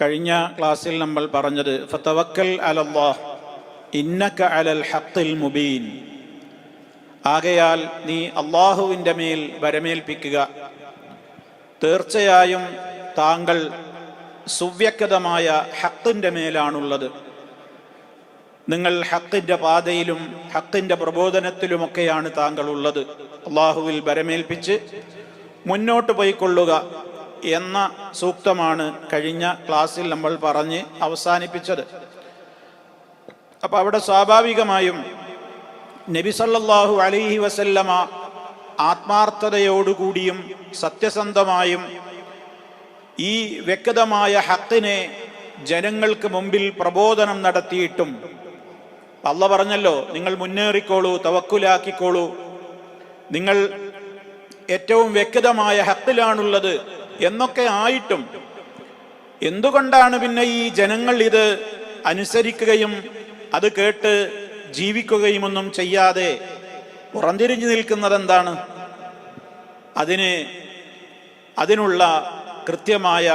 കഴിഞ്ഞ ക്ലാസ്സിൽ നമ്മൾ പറഞ്ഞത് ഫതവക്കൽ അലല്ലാഹ് ഇന്നക അലൽ ഹഖിൽ മുബീൻ. ആകയാൽ നീ അള്ളാഹുവിന്റെ മേൽ വരമേൽപ്പിക്കുക. തീർച്ചയായും താങ്കൾ സുവ്യക്തമായ ഹത്തിന്റെ മേലാണുള്ളത്. നിങ്ങൾ ഹക്കിന്റെ പാതയിലും ഹക്കിന്റെ പ്രബോധനത്തിലുമൊക്കെയാണ് താങ്കൾ ഉള്ളത് അള്ളാഹുവിൽ വരമേൽപ്പിച്ച് മുന്നോട്ട് പോയിക്കൊള്ളുക. എന്ന സൂക്തമാണ് കഴിഞ്ഞ ക്ലാസ്സിൽ നമ്മൾ പറഞ്ഞ് അവസാനിപ്പിച്ചത്. അപ്പൊ അവിടെ സ്വാഭാവികമായും നബി സല്ലല്ലാഹു അലൈഹി വസല്ലമ ആത്മാർത്ഥതയോടുകൂടിയും സത്യസന്ധമായും ഈ വ്യക്തമായ ഹത്തിനെ ജനങ്ങൾക്ക് മുമ്പിൽ പ്രബോധനം നടത്തിയിട്ടും അല്ല പറഞ്ഞല്ലോ നിങ്ങൾ മുന്നേറിക്കോളൂ തവക്കുലാക്കിക്കോളൂ. നിങ്ങൾ ഏറ്റവും വ്യക്തമായ ഹക്കിലാണുള്ളത് എന്നൊക്കെ ആയിട്ടും എന്തുകൊണ്ടാണ് പിന്നെ ഈ ജനങ്ങൾ ഇത് അനുസരിക്കുകയും അത് കേട്ട് ജീവിക്കുകയും ഒന്നും ചെയ്യാതെ പുറംതിരിഞ്ഞു നിൽക്കുന്നത് എന്താണ് അതിന് അതിനുള്ള കൃത്യമായ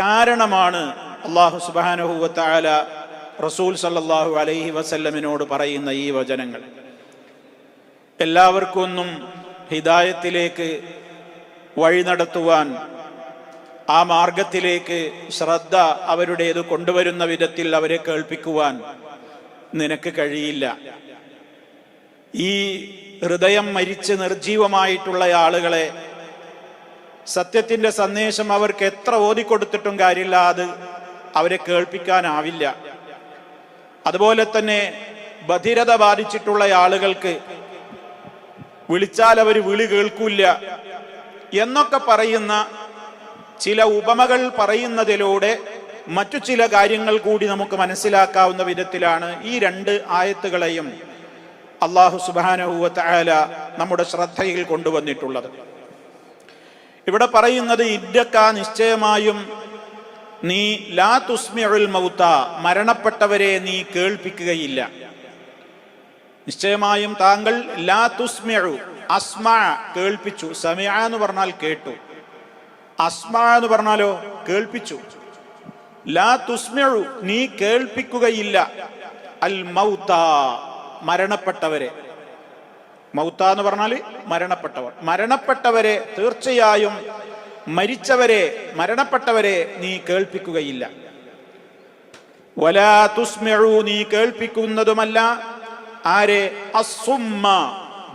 കാരണമാണ് അള്ളാഹു സുബാനഹുവത്തായ റസൂൽ സല്ലാഹു അലൈഹി വസല്ലമിനോട് പറയുന്ന ഈ വചനങ്ങൾ. എല്ലാവർക്കും ഒന്നും ഹിദായത്തിലേക്ക് വഴി നടത്തുവാൻ ആ മാർഗത്തിലേക്ക് ശ്രദ്ധ അവരുടേത് കൊണ്ടുവരുന്ന വിധത്തിൽ അവരെ കേൾപ്പിക്കുവാൻ നിനക്ക് കഴിയില്ല. ഈ ഹൃദയം മരിച്ച് നിർജീവമായിട്ടുള്ള ആളുകളെ സത്യത്തിന്റെ സന്ദേശം അവർക്ക് എത്ര ഓതിക്കൊടുത്തിട്ടും കാര്യമില്ല അത് അവരെ കേൾപ്പിക്കാനാവില്ല. അതുപോലെ തന്നെ ബധിരത ബാധിച്ചിട്ടുള്ള ആളുകൾക്ക് വിളിച്ചാൽ അവർ വിളി കേൾക്കൂല എന്നൊക്കെ പറയുന്ന ചില ഉപമകൾ പറയുന്നതിലൂടെ മറ്റു ചില കാര്യങ്ങൾ കൂടി നമുക്ക് മനസ്സിലാക്കാവുന്ന വിധത്തിലാണ് ഈ രണ്ട് ആയത്തുകളെയും അള്ളാഹു സുബാനഹുവ നമ്മുടെ ശ്രദ്ധയിൽ കൊണ്ടുവന്നിട്ടുള്ളത്. ഇവിടെ പറയുന്നത് ഇദ്ദക്ക നിശ്ചയമായും നീ ലാ തുസ്മിഉൽ മൗത്ത മരണപ്പെട്ടവരെ നീ കേൾപ്പിക്കുകയില്ല. നിശ്ചയമായും താങ്കൾ ലാ തുസ്മിഉ അസ്മ കേൾപ്പിച്ചു. സമയ എന്ന് പറഞ്ഞാൽ കേട്ടു. അസ്മ എന്ന് പറഞ്ഞാലോ? കേൾപ്പിച്ചു. ലാ തുസ്മിഉ നീ കേൾപ്പിക്കുകയില്ല. അൽ മൗത്ത മരണപ്പെട്ടവരെ. മൗത്ത എന്ന് പറഞ്ഞാൽ മരണപ്പെട്ടവർ. മരണപ്പെട്ടവരെ തീർച്ചയായും മരിച്ചവരെ മരണപ്പെട്ടവരെ നീ കേൾപ്പിക്കുകയില്ല. വലാ തുസ്മഴു നീ കേൾപ്പിക്കുന്നതുമല്ല. ആരെ? അസുമ്മ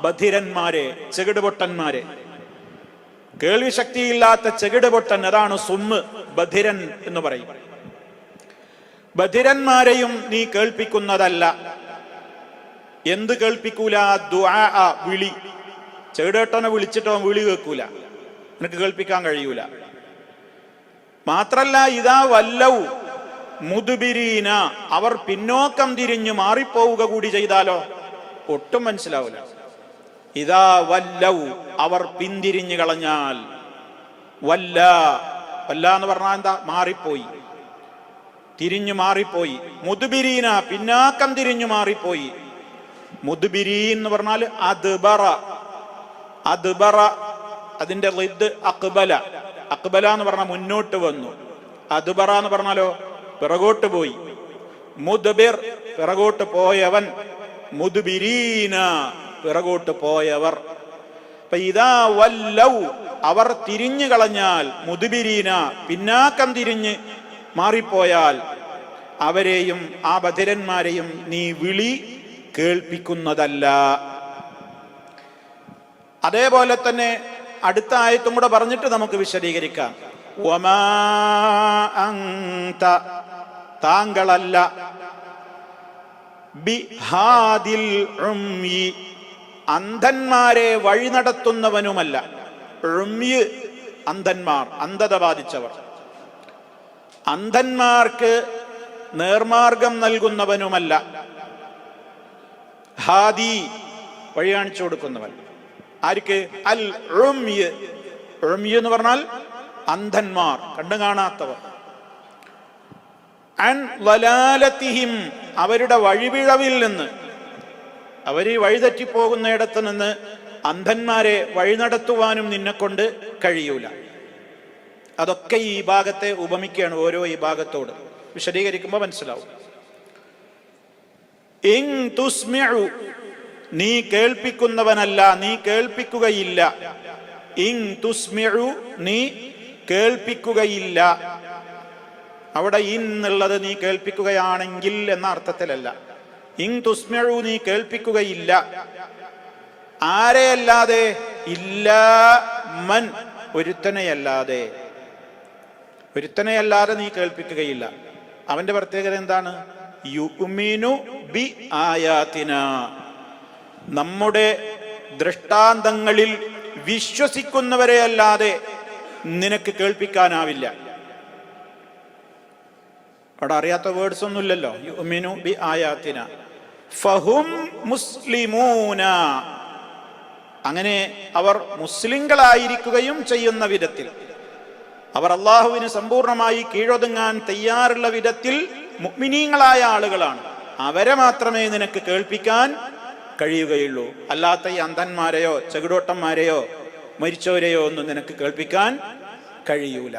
ബധിരന്മാരെ ചെകിടുപൊട്ടന്മാരെ. കേൾവി ശക്തിയില്ലാത്ത ചെകിടുപൊട്ടൻ അതാണ് സുമ്മ് ബധിരൻ എന്ന് പറയും. ബധിരന്മാരെയും നീ കേൾപ്പിക്കുന്നതല്ല. എന്ത് കേൾപ്പിക്കൂല? വിളി. ചെകിടേട്ടനെ വിളിച്ചിട്ടോ വിളി കേൾക്കൂല. നിനക്ക് കേൾപ്പിക്കാൻ കഴിയൂല. മാത്രല്ല ഇതാ വല്ലവും മുതുബിരീന അവർ പിന്നോക്കം തിരിഞ്ഞു മാറിപ്പോവുക കൂടി ചെയ്താലോ? ഒട്ടും മനസ്സിലാവില്ല ഇതാ വല്ലൗ അവർ പിന്തിരിഞ്ഞു കളഞ്ഞാൽ. വല്ല വല്ല എന്ന് പറഞ്ഞാൽ എന്താ? മാറിപ്പോയി. തിരിഞ്ഞു മാറിപ്പോയി. മുതുബിരീന പിന്നാക്കം തിരിഞ്ഞു മാറിപ്പോയി. മുതുബിരി എന്ന് പറഞ്ഞാൽ അദ്ബറ. അദ്ബറ അതിന്റെ റിദ് അക്ബല. അക്ബല എന്ന് പറഞ്ഞാൽ മുന്നോട്ട് വന്നു. അദ്ബറ എന്ന് പറഞ്ഞാലോ? പിറകോട്ട് പോയി. മുദ്ബിർ പിറകോട്ട് പോയവൻ മുദ്ബിരീന പിറകോട്ട് പോയവർ. ഇതാ വല്ലൗ. അവർ തിരിഞ്ഞു കളഞ്ഞാൽ മുതുബിരീന പിന്നാക്കം തിരിഞ്ഞ് മാറിപ്പോയാൽ അവരെയും ആ ബധിരന്മാരെയും നീ വിളി കേൾപ്പിക്കുന്നതല്ല. അതേപോലെ തന്നെ അടുത്ത ആയത്തും കൂടെ പറഞ്ഞിട്ട് നമുക്ക് വിശദീകരിക്കാം. അന്ത താങ്കളല്ല. ബിഹാദിൽ അന്ധന്മാരെ വഴി നടത്തുന്നവനുമല്ല. അന്ധന്മാർ അന്ധത ബാധിച്ചവർ. അന്ധന്മാർക്ക് നേർമാർഗം നൽകുന്നവനുമല്ല. ഹാദി വഴി കാണിച്ചു കൊടുക്കുന്നവൻ. ആർക്ക്? അൽ എന്ന് പറഞ്ഞാൽ അന്ധന്മാർ കണ്ടു കാണാത്തവർ. അവരുടെ വഴിപിഴവിൽ നിന്ന്. അവർ വഴിതെറ്റിപ്പോകുന്നിടത്ത് നിന്ന് അന്ധന്മാരെ വഴി നടത്തുവാനും നിന്നെ കൊണ്ട് കഴിയൂല. അതൊക്കെ ഈ ഭാഗത്തെ ഉപമിക്കുകയാണ് ഓരോ ഈ ഭാഗത്തോട്. വിശദീകരിക്കുമ്പോൾ മനസ്സിലാവും. നീ കേൾപ്പിക്കുന്നവനല്ല നീ കേൾപ്പിക്കുകയില്ല. ഇങ് തുസ്മിഴു നീ കേൾപ്പിക്കുകയില്ല. അവിടെ ഇന്നുള്ളത് നീ കേൾപ്പിക്കുകയാണെങ്കിൽ എന്ന അർത്ഥത്തിലല്ല. ഇൻ തുസ്മഴു നീ കേൾപ്പിക്കുകയില്ല. ആരെയല്ലാതെ? ഇല്ല മൻ ഒരുത്തനെയല്ലാതെ. ഒരുത്തനെയല്ലാതെ നീ കേൾപ്പിക്കുകയില്ല. അവന്റെ പ്രത്യേകത എന്താണ്? യുമിനു ബി ആയാത്തിന നമ്മുടെ ദൃഷ്ടാന്തങ്ങളിൽ വിശ്വസിക്കുന്നവരെ അല്ലാതെ നിനക്ക് കേൾപ്പിക്കാനാവില്ല. അവിടെ അറിയാത്ത വേർഡ്സ് ഒന്നുമില്ലല്ലോ. യുമിനു ബി ആയാത്തിന ഫഹും മുസ്ലിമൂന. അങ്ങനെ അവർ മുസ്ലിങ്ങളായിരിക്കുകയും ചെയ്യുന്ന വിധത്തിൽ. അവർ അള്ളാഹുവിന് സമ്പൂർണമായി കീഴൊതുങ്ങാൻ തയ്യാറുള്ള വിധത്തിൽ മുഗ്മിനീങ്ങളായ ആളുകളാണ്. അവരെ മാത്രമേ നിനക്ക് കേൾപ്പിക്കാൻ കഴിയുകയുള്ളൂ. അല്ലാത്ത ഈ അന്ധന്മാരെയോ ചെകിടോട്ടന്മാരെയോ മരിച്ചവരെയോ ഒന്നും നിനക്ക് കേൾപ്പിക്കാൻ കഴിയൂല.